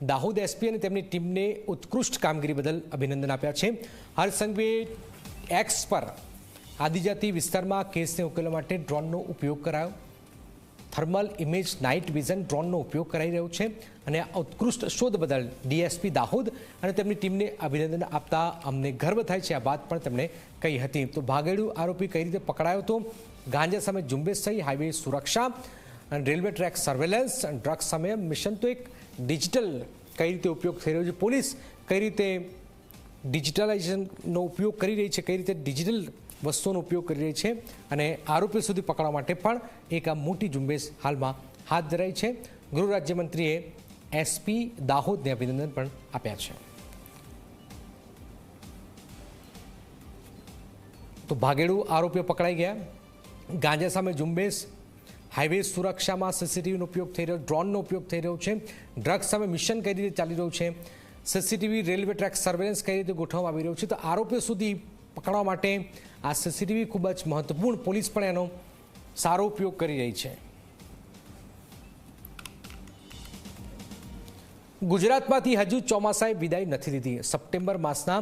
Dahod SP અને તેમની ટીમને ઉત્કૃષ્ટ કામગીરી બદલ અભિનંદન આપ્યા છે. હરસંઘવીએ એક્સ પર આદિજાતિ વિસ્તારમાં કેસને ઉકેલવા માટે ડ્રોનનો ઉપયોગ કરાયો. થર્મલ ઇમેજ નાઇટ વિઝન ડ્રોનનો ઉપયોગ કરાઈ રહ્યો છે અને આ ઉત્કૃષ્ટ શોધ બદલ ડીએસપી દાહોદ અને તેમની ટીમને અભિનંદન આપતા અમને ગર્વ થાય છે. આ વાત પણ તેમણે કહી હતી. તો ભાગેડુ આરોપી કઈ રીતે પકડાયો હતો ગાંજા સામે ઝુંબેશ થઈ હાઈવે સુરક્ષા અને રેલવે ટ્રેક સર્વેલન્સ અને ડ્રગ્સ સામે મિશન તો એક ડિજિટલ કઈ રીતે ઉપયોગ થઈ રહ્યો છે? પોલીસ કઈ રીતે ડિજિટલાઇઝેશનનો ઉપયોગ કરી રહી છે? કઈ રીતે ડિજિટલ વસ્તુઓનો ઉપયોગ કરી રહી છે? અને આરોપીઓ સુધી પકડવા માટે પણ એક આ મોટી ઝુંબેશ હાલમાં હાથ ધરાઈ છે. ગૃહ રાજ્યમંત્રીએ એસપી દાહોદને અભિનંદન પણ આપ્યા છે. તો ભાગેડુ આરોપીઓ પકડાઈ ગયા. ગાંજા સામે ઝુંબેશ હાઈવે સુરક્ષામાં સીસીટીવીનો ઉપયોગ થઈ રહ્યો, ડ્રોનનો ઉપયોગ થઈ રહ્યો છે. ડ્રગ્સ સામે મિશન કઈ રીતે ચાલી રહ્યું છે? સીસીટીવી રેલવે ટ્રેક સર્વેલન્સ કઈ રીતે ગોઠવવામાં આવી રહ્યું છે? તો આરોપીઓ સુધી પકડવા માટે આ સીસીટીવી ખૂબ જ મહત્વપૂર્ણ પોલીસ પણ એનો સારો ઉપયોગ કરી રહી છે. ગુજરાતમાંથી હજુ ચોમાસાએ વિદાય નથી લીધી. સપ્ટેમ્બર માસના